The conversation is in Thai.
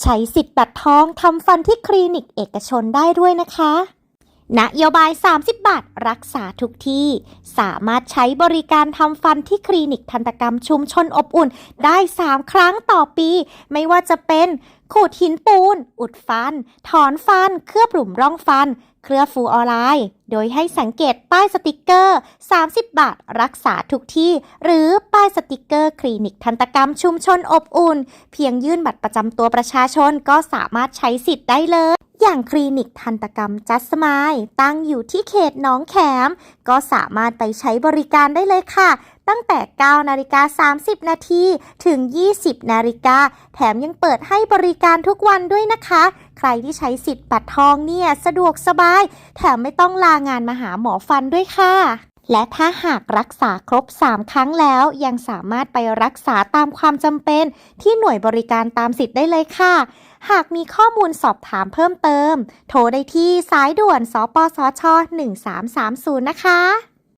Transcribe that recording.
ใช้สิทธิ์บัตรทองทำฟันที่คลินิกเอกชนได้ด้วยนะคะ นโยบาย 30 บาท รักษาทุกที่ สามารถใช้บริการทำฟันที่คลินิกทันตกรรมชุมชนอบอุ่นได้ 3 ครั้งต่อปี ไม่ว่าจะเป็นขูดหินปูน อุดฟัน ถอนฟัน เคลือบหลุมร่องฟัน เคลือบฟูออไลน์ โดยให้สังเกตป้ายสติกเกอร์ 30 บาท รักษาทุกที่ หรือป้ายสติกเกอร์ คลินิกทันตกรรมชุมชนอบอุ่น เพียงยื่นบัตรประจำตัวประชาชนก็สามารถใช้สิทธิ์ได้เลย อย่างคลินิกทันตกรรมจัสมายตั้งอยู่ที่เขตหน้องแขม ก็สามารถไปใช้บริการได้เลยค่ะ ตั้งแต่ 9 นาฬิกา 30 นาที ถึง 20 นาฬิกา แถมยังเปิดให้บริการทุกวันด้วยนะคะ ใครที่ใช้สิทธิ์บัตรทองเนี่ย สะดวกสบาย แถมไม่ต้องลางานมาหาหมอฟันด้วยค่ะ และถ้าหากรักษาครบ 3 ครั้งแล้วยังสามารถไปรักษาตามความจำเป็นที่หน่วยบริการตามสิทธิ์ได้เลยค่ะ หากมีข้อมูลสอบถามเพิ่มเติม โทรได้ที่สายด่วน สปสช 1330 นะคะ